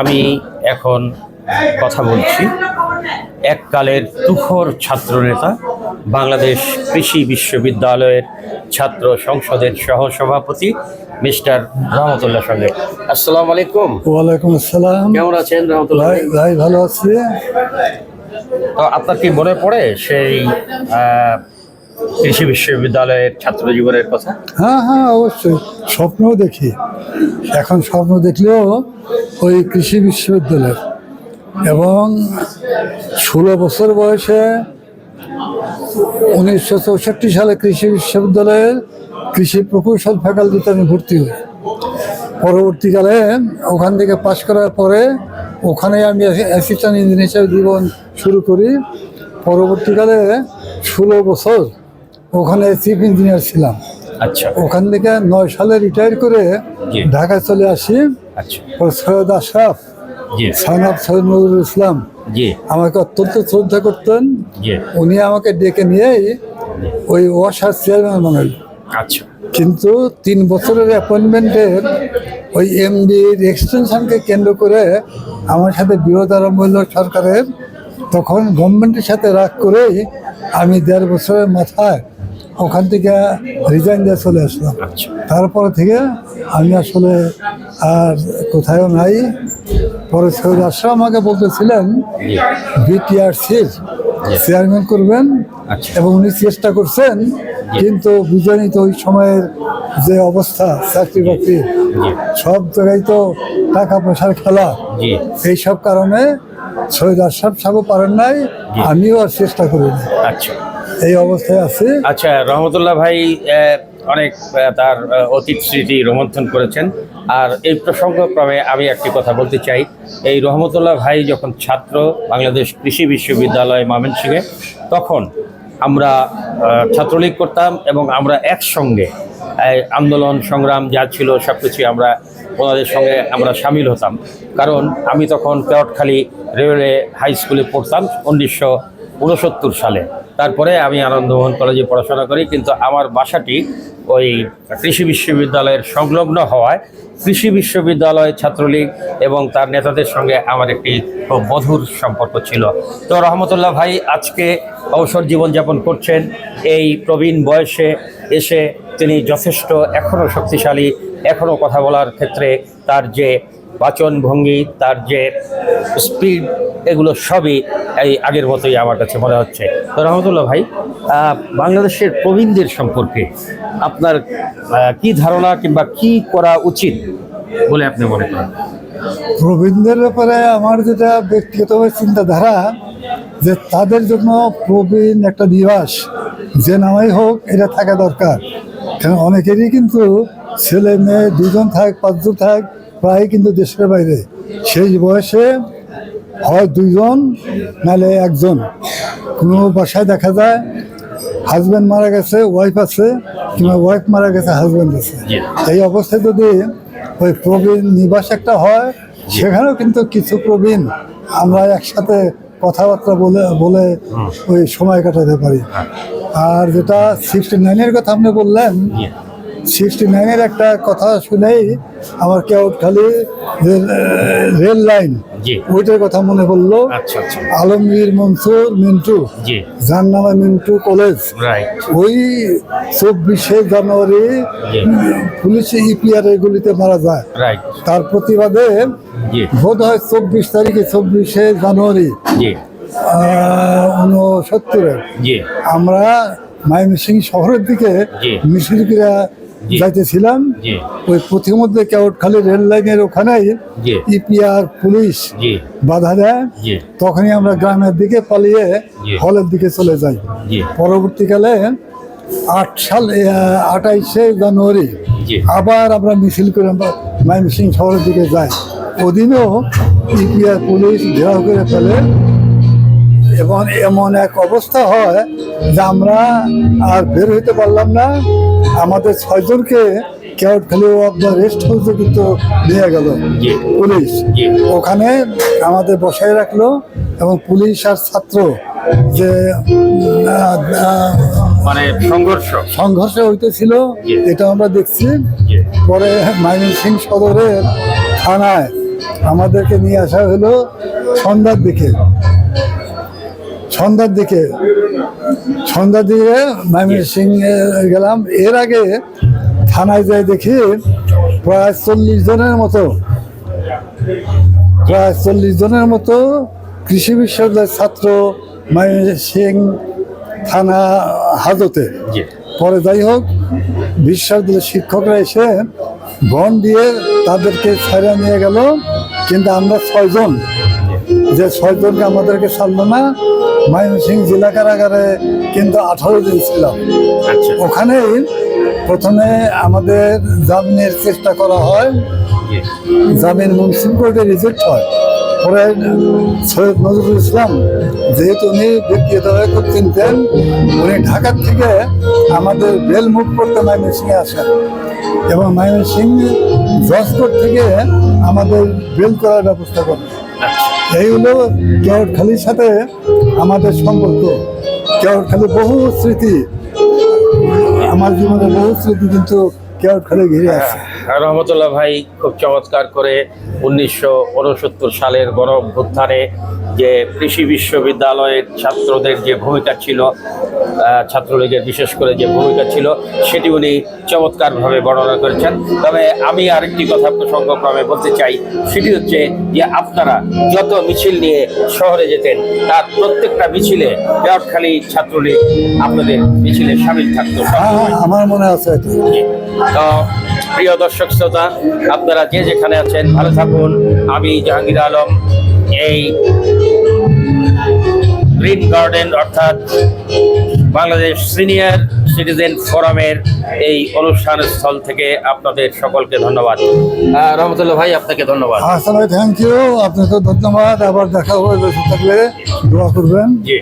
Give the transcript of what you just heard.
আমি এখন কথা বলছি এককালের তুখর ছাত্রনেতা বাংলাদেশ কৃষি বিশ্ববিদ্যালয়ের ছাত্র সংসদের সহসভাপতি মিস্টার রহমতুল্লাহ সঙ্গে। আসসালামু আলাইকুম। ওয়ালাইকুম আসসালাম। কেমন আছেন রহমতুল্লাহ? ভাই ভাই ভালো আছি। তো আপনার কি মনে পড়ে সেই কৃষি বিশ্ববিদ্যালয়ের ছাত্র জীবনের কথা? হ্যাঁ হ্যাঁ অবশ্যই। স্বপ্নও দেখি। এখন স্বপ্ন দেখলেও ওই কৃষি বিশ্ববিদ্যালয় এবং ষোলো বছর বয়সে উনিশশো চৌষট্টি সালে কৃষি বিশ্ববিদ্যালয়ের কৃষি প্রকৌশল ফ্যাকাল্টিতে আমি ভর্তি হই। পরবর্তীকালে ওখান থেকে পাশ করার পরে ওখানে আমি অ্যাসিস্ট্যান্ট ইঞ্জিনিয়ার হিসেবে জীবন শুরু করি। পরবর্তীকালে ষোলো বছর ওখানে চিফ ইঞ্জিনিয়ার ছিলাম। আচ্ছা। ওখান থেকে নয় সালে রিটায়ার করে জি। ঢাকা চলে আসি। আচ্ছা। সৈয়দ আশরাফ সানাব সৈয়দ নজরুল ইসলাম আমাকে অত্যন্ত শ্রদ্ধা করতেন। উনি আমাকে ডেকে নিয়েই ওই ওয়াসার চেয়ারম্যান বানাল আচ্ছা। কিন্তু তিন বছরের অ্যাপয়েন্টমেন্টের ওই এমডির এক্সটেনশনকে কেন্দ্র করে আমার সাথে বিরোধ আরম্ভ হলো সরকারের। তখন গভর্নমেন্টের সাথে রাগ করেই আমি দেড় বছরের মাথায় ওখান থেকে রিজাইন দিয়ে চলে আসলাম। আচ্ছা। তারপর থেকে আমি আসলে আর কোথাও নাই। পরে সৈয়দ আশরাফ আমাকে বলতেছিলেন বিটিআরসির চেয়ারম্যান করবেন আচ্ছা। এবং উনি চেষ্টা করছেন কিন্তু বুঝেনি তো ওই সময়ের যে অবস্থা চাকরি বাকরি। সব জায়গায় তো টাকা পয়সার খেলা। এই সব কারণে সৈয়দ আশরাফ সাহেবও পারেন নাই আমিও আর চেষ্টা করিনি আচ্ছা। এই অবস্থায় আছে। আচ্ছা রহমতুল্লাহ ভাই অনেক তার অতীত স্মৃতি রোমন্থন করেছেন। আর এই প্রসঙ্গক্রমে আমি একটি কথা বলতে চাই। এই রহমতুল্লাহ ভাই যখন ছাত্র বাংলাদেশ কৃষি বিশ্ববিদ্যালয় ময়মনসিংহে, তখন আমরা ছাত্রলীগ করতাম এবং আমরা একসঙ্গে আন্দোলন, সংগ্রাম যা ছিল সব কিছুই আমরা ওনাদের সঙ্গে আমরা সামিল হতাম। কারণ আমি তখন কেওটখালী রেলওয়ে হাই স্কুলে পড়তাম উনিশশো উনসত্তর সালে। তারপরে আমি আনন্দমোহন কলেজে পড়াশোনা করি, কিন্তু আমার বাসাটি ওই কৃষি বিশ্ববিদ্যালয়ের সংলগ্ন হওয়ায় কৃষি বিশ্ববিদ্যালয়, ছাত্রলীগ এবং তার নেতাদের সঙ্গে আমার একটি খুব মধুর সম্পর্ক ছিল। তো রহমতুল্লাহ ভাই, আজকে অবসর জীবনযাপন করছেন। এই প্রবীণ বয়সে এসে তিনি যথেষ্ট এখনও শক্তিশালী, এখনও কথা বলার ক্ষেত্রে তার যে বাচন ভঙ্গি তার যে স্পিড এগুলো সবই এই আগের মতোই আমার কাছে মনে হচ্ছে। তো রহমতুল্লাহ ভাই বাংলাদেশের প্রবীণদের সম্পর্কে আপনার কি ধারণা কিংবা কি করা উচিত বলে আপনি মনে করেন? প্রবীণদের ব্যাপারে আমার যেটা ব্যক্তিগতভাবে চিন্তাধারা, যে তাদের জন্য প্রবীণ একটা নিবাস যে নামাই হোক, এটা থাকা দরকার। কারণ অনেকেরই কিন্তু ছেলে, মেয়ে দুজন থাক, পাঁচজন থাক প্রায় কিন্তু দেশের বাইরে। সেই বয়সে হয় দুইজন নাহলে একজন। কোনো বাসায় দেখা যায় হাজব্যান্ড মারা গেছে ওয়াইফ আছে কিংবা ওয়াইফ মারা গেছে হাজব্যান্ড আছে। এই অবস্থায় যদি ওই প্রবীণ নিবাস একটা হয় সেখানেও কিন্তু কিছু প্রবীণ আমরা একসাথে কথাবার্তা বলে বলে ওই সময় কাটাতে পারি। আর যেটা সিক্সটি নাইনের কথা আপনি বললেন সিক্সটি নাইনের একটা কথা শুনেই আমার কেউ খালি রেল লাইন জি। ওইটার কথা মনে পড়ল আচ্ছা আচ্ছা। আলমগীর মনসুর মিন্টু জি। যার নামে মিন্টু কলেজ। রাইট ওই চব্বিশে জানুয়ারি পুলিশ ইপিআর এগুলিতে মারা যায়। রাইট তার প্রতিবাদে বোধ হয় চব্বিশ তারিখে চব্বিশে জানুয়ারি। উনসত্তরে আমরা ময়মনসিংহ শহরের দিকে জি। যাইতেছিলাম ওই পথিমধ্যে কেওটখালি রেল লাইনের ওখানে ইপিআর পুলিশ জি। বাধা দেয় তখনই আমরা গ্রামের দিকে পালিয়ে। হলের দিকে চলে যাই। পরবর্তীকালে আট সাল আঠাইশে জানুয়ারি আবার আমরা মিছিল করে আমরা ময়মনসিংহ শহরের দিকে যাই। ওদিনও ইপিআর পুলিশ ঘেরাও করে ফেলে এবং এমন এক অবস্থা হয় যে আমরা আর বের হইতে পারলাম না। আমাদের ছয়জনকে কেওটখালি আপনার রেস্ট হাউসে কিন্তু নিয়ে গেল। পুলিশ। ওখানে আমাদের বসায় রাখল এবং পুলিশ আর ছাত্র যে মানে সংঘর্ষ। সংঘর্ষ হইতেছিল এটা আমরা দেখছি। পরে ময়মনসিংহ সদরের থানায় আমাদেরকে নিয়ে আসা হলো সন্ধ্যার দিকে। সন্ধ্যার দিকে সন্ধ্যার দিকে ময়মনসিং গেলাম। এর আগে থানায় যাই দেখি প্রায় চল্লিশ জনের মতো প্রায় চল্লিশ জনের মতো কৃষি বিশ্ববিদ্যালয়ের ছাত্র ময়মনসিং থানা হাজতে। পরে যাই হোক বিশ্ববিদ্যালয়ের শিক্ষকরা এসে বন দিয়ে তাদেরকে ছেড়ে নিয়ে গেল কিন্তু আমরা ছয়জন যে ছয়জনকে আমাদেরকে ছাড়লো না ময়মনসিংহ জেলা কারাগারে কিন্তু আঠারো দিন ছিলাম। আচ্ছা। ওখানেই প্রথমে আমাদের জামিনের চেষ্টা করা হয়। জামিন মুন্সিপ কোর্টে রিজেক্ট হয়। পরে সৈয়দ নজরুল ইসলাম যেহেতু উনি ব্যক্তিগতভাবে খুব চিনতেন উনি ঢাকার থেকে আমাদের বেল মুভ করতে ময়মনসিংহে আসেন। এবং ময়মনসিংহ জজ কোর্ট থেকে আমাদের বেল করার ব্যবস্থা করেন। আচ্ছা। এই হলো কেওটখালির সাথে আমাদের সম্পর্ক। কেওটখালি বহু স্মৃতি আমার জীবনে বহু স্মৃতি কিন্তু কেওটখালি ঘিরে আছে। হ্যাঁ, রহমতুল্লাহ ভাই খুব চমৎকার করে উনিশশো উনসত্তর সালের গণ অভ্যুত্থানে যে কৃষি বিশ্ববিদ্যালয়ের ছাত্রদের যে ভূমিকা ছিল ছাত্রলীগের বিশেষ করে যে ভূমিকা ছিল সেটি উনি চমৎকারভাবে বর্ণনা করেছেন। তবে আমি আরেকটি কথা প্রসঙ্গক্রমে বলতে চাই সেটি হচ্ছে যে আপনারা যত মিছিল নিয়ে শহরে যেতেন তার প্রত্যেকটা মিছিলে পেয়ারখালী ছাত্রলীগ আপনাদের মিছিলে সামিল থাকতো। হ্যাঁ আমার মনে আছে তো প্রিয় দর্শক শ্রোতা আপনারা যে যেখানে আছেন ভালো থাকুন। আমি জাহাঙ্গীর আলম এই গ্রিন গার্ডেন অর্থাৎ বাংলাদেশ সিনিয়র সিটিজেন ফোরামের এই অনুষ্ঠান স্থল থেকে আপনাদের সকলকে ধন্যবাদ। রহমতুল্লাহ ভাই আপনাকে ধন্যবাদ। আসলে থ্যাংক ইউ আপনাকে ধন্যবাদ আবার দেখা হবে থাকলে দোয়া করবেন। জি।